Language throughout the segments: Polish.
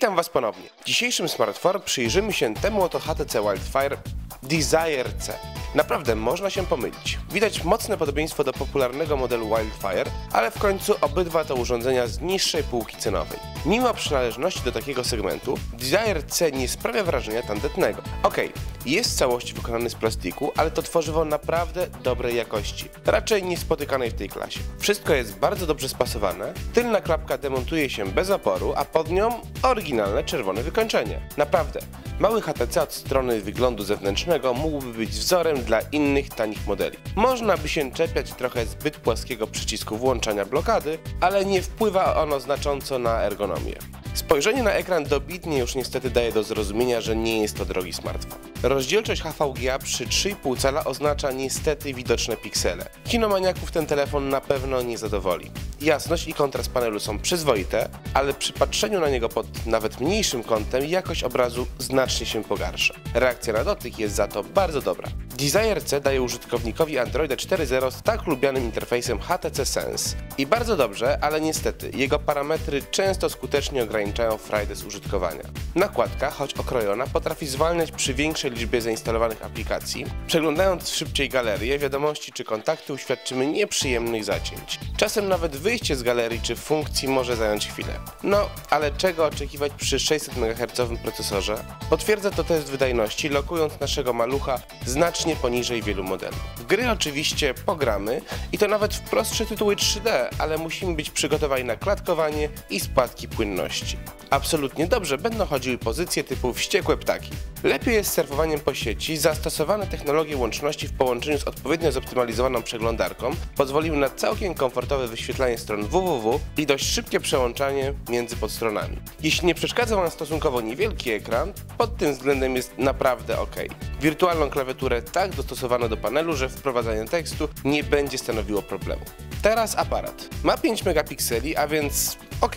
Witam Was ponownie. W dzisiejszym smartphone przyjrzymy się temu oto HTC Wildfire Desire C. Naprawdę można się pomylić. Widać mocne podobieństwo do popularnego modelu Wildfire, ale w końcu obydwa to urządzenia z niższej półki cenowej. Mimo przynależności do takiego segmentu, Desire C nie sprawia wrażenia tandetnego. Okej, jest w całości wykonany z plastiku, ale to tworzywo naprawdę dobrej jakości. Raczej niespotykanej w tej klasie. Wszystko jest bardzo dobrze spasowane, tylna klapka demontuje się bez oporu, a pod nią oryginalne czerwone wykończenie. Naprawdę, mały HTC od strony wyglądu zewnętrznego mógłby być wzorem dla innych tanich modeli. Można by się czepiać trochę zbyt płaskiego przycisku włączania blokady, ale nie wpływa ono znacząco na ergonomię. Spojrzenie na ekran dobitnie już niestety daje do zrozumienia, że nie jest to drogi smartfon. Rozdzielczość HVGA przy 3,5 cala oznacza niestety widoczne piksele. Kinomaniaków ten telefon na pewno nie zadowoli. Jasność i kontrast panelu są przyzwoite, ale przy patrzeniu na niego pod nawet mniejszym kątem jakość obrazu znacznie się pogarsza. Reakcja na dotyk jest za to bardzo dobra. Desire C daje użytkownikowi Androida 4.0 z tak lubianym interfejsem HTC Sense. I bardzo dobrze, ale niestety jego parametry często skutecznie ograniczają frajdę z użytkowania. Nakładka, choć okrojona, potrafi zwalniać przy większej liczbie zainstalowanych aplikacji. Przeglądając szybciej galerię, wiadomości czy kontakty uświadczymy nieprzyjemnych zacięć. Czasem nawet wyjście z galerii czy funkcji może zająć chwilę. No, ale czego oczekiwać przy 600 MHz procesorze? Potwierdza to test wydajności, lokując naszego malucha znacznie poniżej wielu modeli. W gry oczywiście pogramy i to nawet w prostsze tytuły 3D, ale musimy być przygotowani na klatkowanie i spadki płynności. Absolutnie dobrze będą chodziły pozycje typu wściekłe ptaki. Lepiej jest surfowaniem po sieci, zastosowane technologie łączności w połączeniu z odpowiednio zoptymalizowaną przeglądarką pozwoliły na całkiem komfortowe wyświetlanie stron www i dość szybkie przełączanie między podstronami. Jeśli nie przeszkadza Wam stosunkowo niewielki ekran, pod tym względem jest naprawdę ok. Wirtualną klawiaturę tak dostosowaną do panelu, że wprowadzanie tekstu nie będzie stanowiło problemu. Teraz aparat. Ma 5 megapikseli, a więc ok,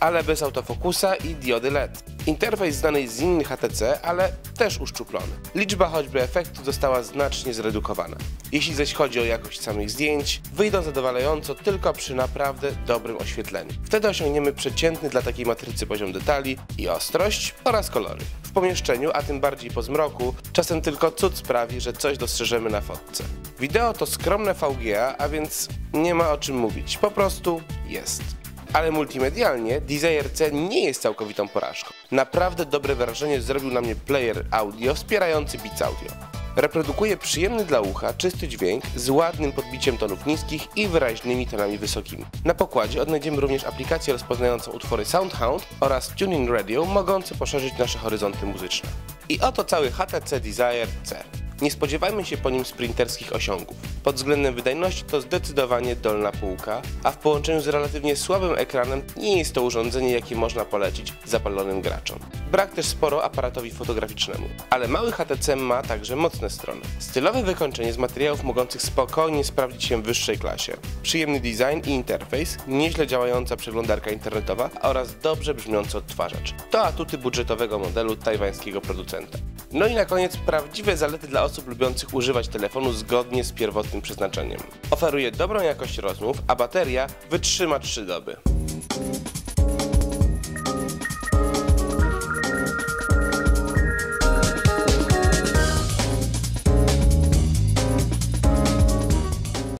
ale bez autofokusa i diody LED. Interfejs znany z innych HTC, ale też uszczuplony. Liczba choćby efektów została znacznie zredukowana. Jeśli zaś chodzi o jakość samych zdjęć, wyjdą zadowalająco tylko przy naprawdę dobrym oświetleniu. Wtedy osiągniemy przeciętny dla takiej matrycy poziom detali i ostrość oraz kolory. W pomieszczeniu, a tym bardziej po zmroku, czasem tylko cud sprawi, że coś dostrzeżemy na fotce. Wideo to skromne VGA, a więc nie ma o czym mówić, po prostu jest ale multimedialnie Desire C nie jest całkowitą porażką. Naprawdę dobre wrażenie zrobił na mnie player audio wspierający Beats Audio. Reprodukuje przyjemny dla ucha, czysty dźwięk z ładnym podbiciem tonów niskich i wyraźnymi tonami wysokimi. Na pokładzie odnajdziemy również aplikację rozpoznającą utwory SoundHound oraz Tuning Radio mogące poszerzyć nasze horyzonty muzyczne. I oto cały HTC Desire C. Nie spodziewajmy się po nim sprinterskich osiągów. Pod względem wydajności to zdecydowanie dolna półka, a w połączeniu z relatywnie słabym ekranem nie jest to urządzenie, jakie można polecić zapalonym graczom. Brak też sporo aparatowi fotograficznemu. Ale mały HTC ma także mocne strony. Stylowe wykończenie z materiałów mogących spokojnie sprawdzić się w wyższej klasie. Przyjemny design i interfejs, nieźle działająca przeglądarka internetowa oraz dobrze brzmiący odtwarzacz. To atuty budżetowego modelu tajwańskiego producenta. No i na koniec prawdziwe zalety dla osób lubiących używać telefonu zgodnie z pierwotnym przeznaczeniem. Oferuje dobrą jakość rozmów, a bateria wytrzyma 3 doby.